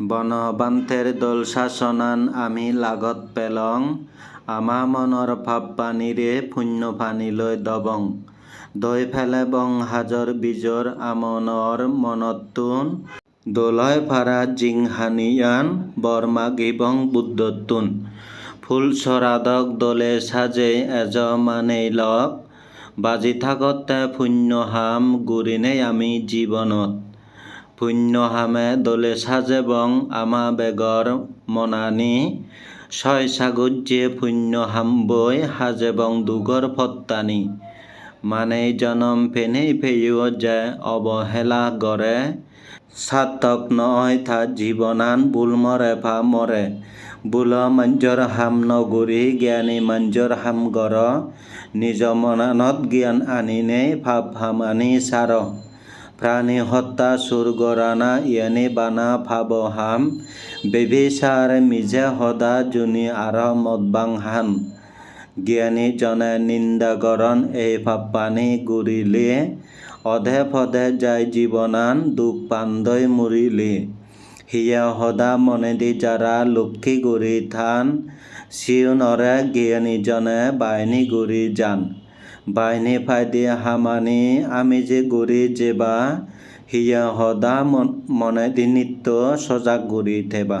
বনবান্তের দোল শাসনান আমি লাগত পেলং। আমা মনৰ ভাৱ পানীৰে পুণ্য পানীলৈ দবং। দৈ ফেলে বং হাজৰ বীজৰ আমনৰ মনতোন দোলয় ভাড়া জিং হানিয়ান বৰমা গিবং বুদ্ধতুন ফুল চৰাদক দোলে সাজে এজ এজমানেই লগ। বাজি থাকতে পুণ্য হাম গুৰিনে আমি জীৱনত। পুণ্য হামে দোলে সাজে বং আমা বেগৰ মনানি। ছয় সাগুজ্যে পুণ্য হাম বৈ সাজে বং দুগৰ ফত্তানি। মানে জনম ফেনেই ফেয়ো যে অৱহেলা গৰে সাতক নয় থা জীৱনান বুল মৰে ফা মৰে বুল মঞ্জৰ হাম নগুৰি জ্ঞানী মঞ্জৰ হাম গৰ। নিজ মনানত জ্ঞান আনিনে ভাৱ হামানি সাৰ। প্রাণী হত্যা সুর গরানা ইয়ানি বানা ভাব হাম বেবিচার মিজে হদা জুনি আর মদবাং হাম জ্ঞানী জনে নিন্দাগরণ এই ভাপ্পানি গুরিলে, অধে ফধে যায় জীবনান দুঃখ পান্দই মুরিলে। হিয়া হদা মনেদি যারা লক্ষ্মী গুরি থান সিউনরে জ্ঞানী জনে বাইনি গুরি যান। বাইনি ফাইদে হামানে আমি যে গড়ি যেবা হিয়া হদা মনে নিত্য সজাগ গড়ি থেবা